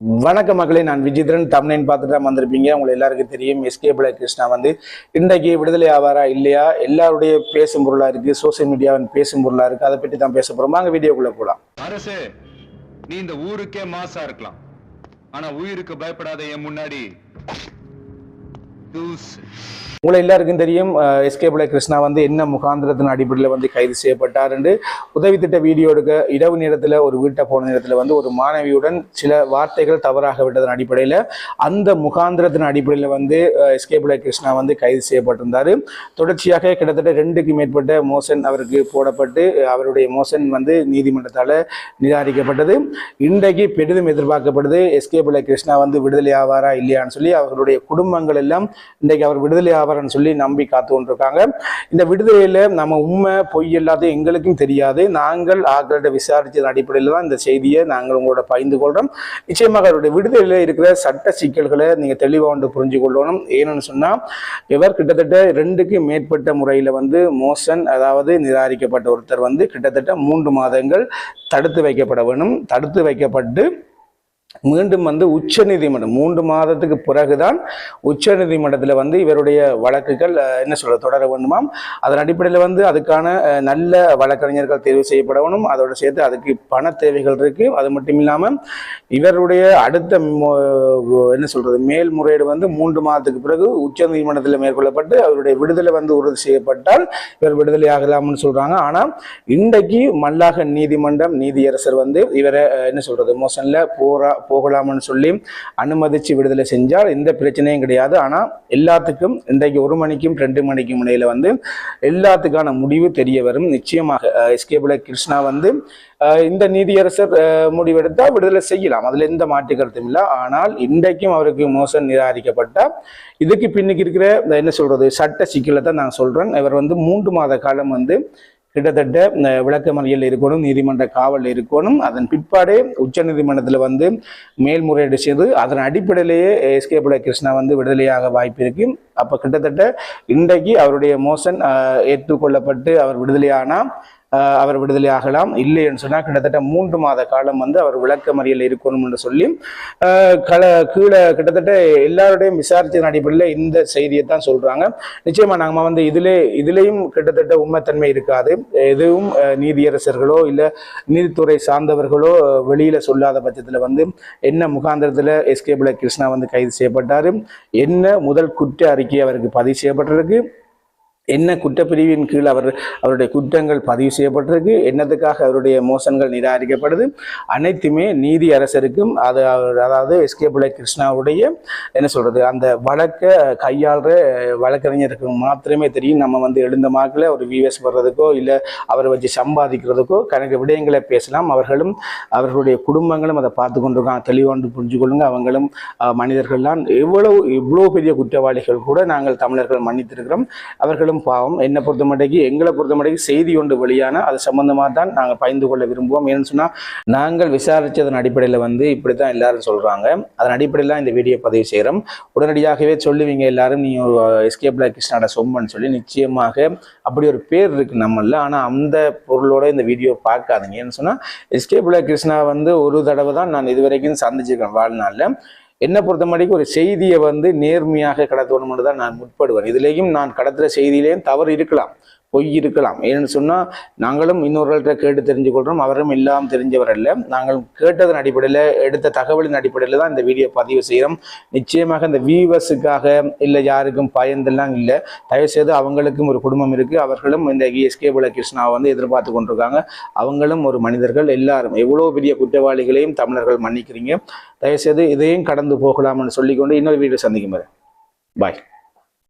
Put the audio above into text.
வணக்க மக்களே நான் விஜித்ரன் தமிழன் பார்த்துட்டு தான் வந்திருப்பீங்க. உங்களுக்கு எல்லாருக்கும் தெரியும். எஸ்கே பிள்ளை கிருஷ்ணா வந்து இன்றைக்கு விடுதலை ஆவாரா இல்லையா? எல்லாருடைய பேசும் பொருளாக இருக்கு. சோசியல் மீடியாவின் பேசும் பொருளாக இருக்கு. அதை பற்றி தான் பேச போகிறோம் வாங்க வீடியோக்குள்ளே போகலாம் அரசே நீ இந்த ஊருக்கே மாசா இருக்கலாம். ஆனால் உயிருக்கு பயப்படாத என் முன்னாடி உங்களை எல்லாருக்கும் தெரியும் எஸ்கே பிள்ளை கிருஷ்ணா வந்து என்ன முகாந்திரத்தின் அடிப்படையில் வந்து கைது செய்யப்பட்டார் என்று. உதவி திட்ட வீடியோ எடுக்க இரவு நேரத்தில் ஒரு வீட்டை போன நேரத்தில் வந்து ஒரு மாணவியுடன் சில வார்த்தைகள் தவறாக விட்டதன் அடிப்படையில் அந்த முகாந்திரத்தின் அடிப்படையில் வந்து எஸ்கே பிள்ளை கிருஷ்ணா வந்து கைது செய்யப்பட்டிருந்தார். தொடர்ச்சியாக கிட்டத்தட்ட ரெண்டுக்கு மேற்பட்ட மோசன் அவருக்கு போடப்பட்டு அவருடைய மோசன் வந்து நீதிமன்றத்தால் நிராகரிக்கப்பட்டது. இன்றைக்கு பெரிதும் எதிர்பார்க்கப்படுது எஸ்கே பிள்ளை கிருஷ்ணா வந்து விடுதலை ஆவாரா இல்லையான்னு சொல்லி அவர்களுடைய குடும்பங்கள் எல்லாம் இன்றைக்கு அவர் விடுதலை ஆவார்னு சொல்லி நம்பி காத்து கொண்டிருக்காங்க. இந்த விடுதலையில் நம்ம உண்மை பொய் எல்லாத்தையும் எங்களுக்கும் தெரியாது. நாங்கள் ஆட்கள்கிட்ட விசாரித்ததன் அடிப்படையில் தான் இந்த செய்தியை நாங்கள் உங்களோட பகிர்ந்து கொள்கிறோம் நிச்சயமாக அவருடைய விடுதலையில் இருக்கிற சட்ட சிக்கல்களை நீங்கள் தெளிவாக ஒன்று புரிஞ்சு கொள்ளணும். ஏன்னு சொன்னால் இவர் கிட்டத்தட்ட ரெண்டுக்கு மேற்பட்ட முறையில் வந்து மோசன் அதாவது நிராகரிக்கப்பட்ட ஒருத்தர் வந்து கிட்டத்தட்ட மூன்று மாதங்கள் தடுத்து வைக்கப்பட வேணும். தடுத்து வைக்கப்பட்டு மீண்டும் வந்து உச்ச நீதிமன்றம் மூன்று மாதத்துக்கு பிறகுதான் உச்ச நீதிமன்றத்தில் வந்து இவருடைய வழக்குகள் என்ன சொல்ற தொடர வேண்டுமாம். அதன் அடிப்படையில் வந்து அதுக்கான நல்ல வழக்கறிஞர்கள் தேர்வு செய்யப்படணும் அதோடு சேர்த்து அதுக்கு பண தேவைகள் இருக்கு. அது மட்டும் இல்லாமல் இவருடைய அடுத்த என்ன சொல்றது மேல்முறையீடு வந்து மூன்று மாதத்துக்கு பிறகு உச்ச நீதிமன்றத்தில் மேற்கொள்ளப்பட்டு அவருடைய விடுதலை வந்து உறுதி செய்யப்பட்டால் இவர் விடுதலை ஆகலாம்னு சொல்றாங்க. ஆனால் இன்றைக்கு மல்லாக நீதிமன்றம் நீதியரசர் வந்து இவரை என்ன சொல்றது மோசன்ல போரா போகலாம்னு சொல்லி அனுமதிச்சு விடுதலை செஞ்சால் எந்த பிரச்சனையும் கிடையாது. ஆனால் எல்லாத்துக்கும் இன்றைக்கு ஒரு மணிக்கும் ரெண்டு மணிக்கும் இடையில வந்து எல்லாத்துக்கான முடிவு தெரிய வரும். நிச்சயமாக எஸ்கே பிள்ளை கிருஷ்ணா வந்து இந்த நீதியரசர் முடிவெடுத்தால் விடுதலை செய்யலாம். அதில் எந்த மாற்று கருத்தும் இல்லை. ஆனால் இன்றைக்கும் அவருக்கு மோசம் நிராகரிக்கப்பட்டால் இதுக்கு பின்னுக்கு இருக்கிற என்ன சொல்கிறது சட்ட சிக்கலை தான் நான் சொல்கிறேன் இவர் வந்து மூன்று மாத காலம் வந்து கிட்டத்தட்ட விளக்கமறியல் இருக்கணும் நீதிமன்ற காவல் இருக்கணும். அதன் பிற்பாடே உச்ச நீதிமன்றத்தில் வந்து மேல்முறையீடு செய்து அதன் அடிப்படையிலேயே எஸ்கே பிள்ளை கிருஷ்ணா வந்து விடுதலையாக வாய்ப்பு இருக்கு. அப்போ கிட்டத்தட்ட இன்றைக்கு அவருடைய மோசன் ஏற்றுக்கொள்ளப்பட்டு அவர் விடுதலையானால் அவர் விடுதலை ஆகலாம். இல்லை என்று சொன்னால் கிட்டத்தட்ட மூன்று மாத காலம் வந்து அவர் விளக்கமறியல் இருக்கணும் என்று சொல்லி கல கீழே கிட்டத்தட்ட எல்லாருடையும் விசாரிச்சதன் அடிப்படையில் இந்த செய்தியை தான் சொல்கிறாங்க நிச்சயமாக நாங்கள் வந்து இதிலே இதுலேயும் கிட்டத்தட்ட உண்மைத்தன்மை இருக்காது. எதுவும் நீதியரசர்களோ இல்லை நீதித்துறை சார்ந்தவர்களோ வெளியில் சொல்லாத பட்சத்தில் வந்து என்ன முகாந்திரத்தில் எஸ்கே பிள்ளை கிருஷ்ணா வந்து கைது செய்யப்பட்டார் என்ன முதல் குற்ற அறிக்கை அவருக்கு பதிவு செய்யப்பட்டிருக்கு என்ன குற்றப்பிரிவின் கீழ் அவர் அவருடைய குற்றங்கள் பதிவு செய்யப்பட்டிருக்கு என்னத்துக்காக அவருடைய மோசங்கள் நிராகரிக்கப்படுது அனைத்துமே நீதி அரசருக்கும் அது அவர் அதாவது எஸ்கே பிள்ளை கிருஷ்ணாவுடைய என்ன சொல்றது அந்த வழக்கை கையாளுற வழக்கறிஞருக்கு மாத்திரமே தெரியும். நம்ம வந்து எழுந்த மார்க்கில் ஒரு விஎஸ் வர்றதுக்கோ இல்லை அவரை வச்சு சம்பாதிக்கிறதுக்கோ கணக்கு விடயங்களை பேசலாம். அவர்களும் அவர்களுடைய குடும்பங்களும் அதை பார்த்து கொண்டிருக்காங்க. தெளிவாண்டு புரிஞ்சு கொள்ளுங்க. அவங்களும் மனிதர்கள்லாம் எவ்வளவு இவ்வளோ பெரிய குற்றவாளிகள் கூட நாங்கள் தமிழர்கள் மன்னித்திருக்கிறோம். அவர்களும் பாவம். என்னை பொறுத்த மட்டைக்கு எங்களை பொறுத்த மட்டைக்கு செய்தி ஒன்று வெளியான அது சம்மந்தமாக தான் நாங்கள் பயந்து கொள்ள விரும்புவோம். ஏன்னு சொன்னால் நாங்கள் விசாரித்ததன் அடிப்படையில் வந்து இப்படி தான் எல்லாரும் சொல்கிறாங்க அதன் அடிப்படையில் தான் இந்த வீடியோ பதிவு செய்கிறோம் உடனடியாகவே சொல்லுவீங்க எல்லாரும் நீ எஸ்கே பிளாக் கிருஷ்ணாட சொம்மன்னு சொல்லி நிச்சயமாக அப்படி ஒரு பேர் இருக்குது நம்மளில். ஆனால் அந்த பொருளோட இந்த வீடியோ பார்க்காதீங்க. ஏன்னு சொன்னால் எஸ்கே பிளாக் கிருஷ்ணா வந்து ஒரு தடவை தான் நான் இதுவரைக்கும் சந்திச்சிருக்கேன் வாழ்நாளில். என்னை பொறுத்த மட்டிக்கு ஒரு செய்தியை வந்து நேர்மையாக கடத்தணும்னு தான் நான் முற்படுவேன். இதுலேயும் நான் கடத்துகிற செய்தியிலேயும் தவறு இருக்கலாம். பொய் இருக்கலாம் ஏன்னு சொன்னால் நாங்களும் இன்னொருவர்கள்ட்ட கேட்டு தெரிஞ்சுக்கொள்கிறோம் அவரும் எல்லாம் தெரிஞ்சவர் அல்ல. நாங்கள் கேட்டதன் அடிப்படையில் எடுத்த தகவலின் அடிப்படையில் தான் இந்த வீடியோ பதிவு செய்கிறோம் நிச்சயமாக இந்த வியூவர்ஸுக்காக இல்லை யாருக்கும் பயந்தெல்லாம் இல்லை. தயவுசெய்து அவங்களுக்கும் ஒரு குடும்பம் இருக்குது அவர்களும் இந்த எஸ்கே பாலகிருஷ்ணாவை வந்து எதிர்பார்த்து கொண்டிருக்காங்க. அவங்களும் ஒரு மனிதர்கள் எல்லாரும். எவ்வளோ பெரிய குற்றவாளிகளையும் தமிழர்கள் மன்னிக்கிறீங்க. தயவுசெய்து இதையும் கடந்து போகலாம்னு சொல்லிக்கொண்டு இன்னொரு வீடியோ சந்திக்கும் பாய்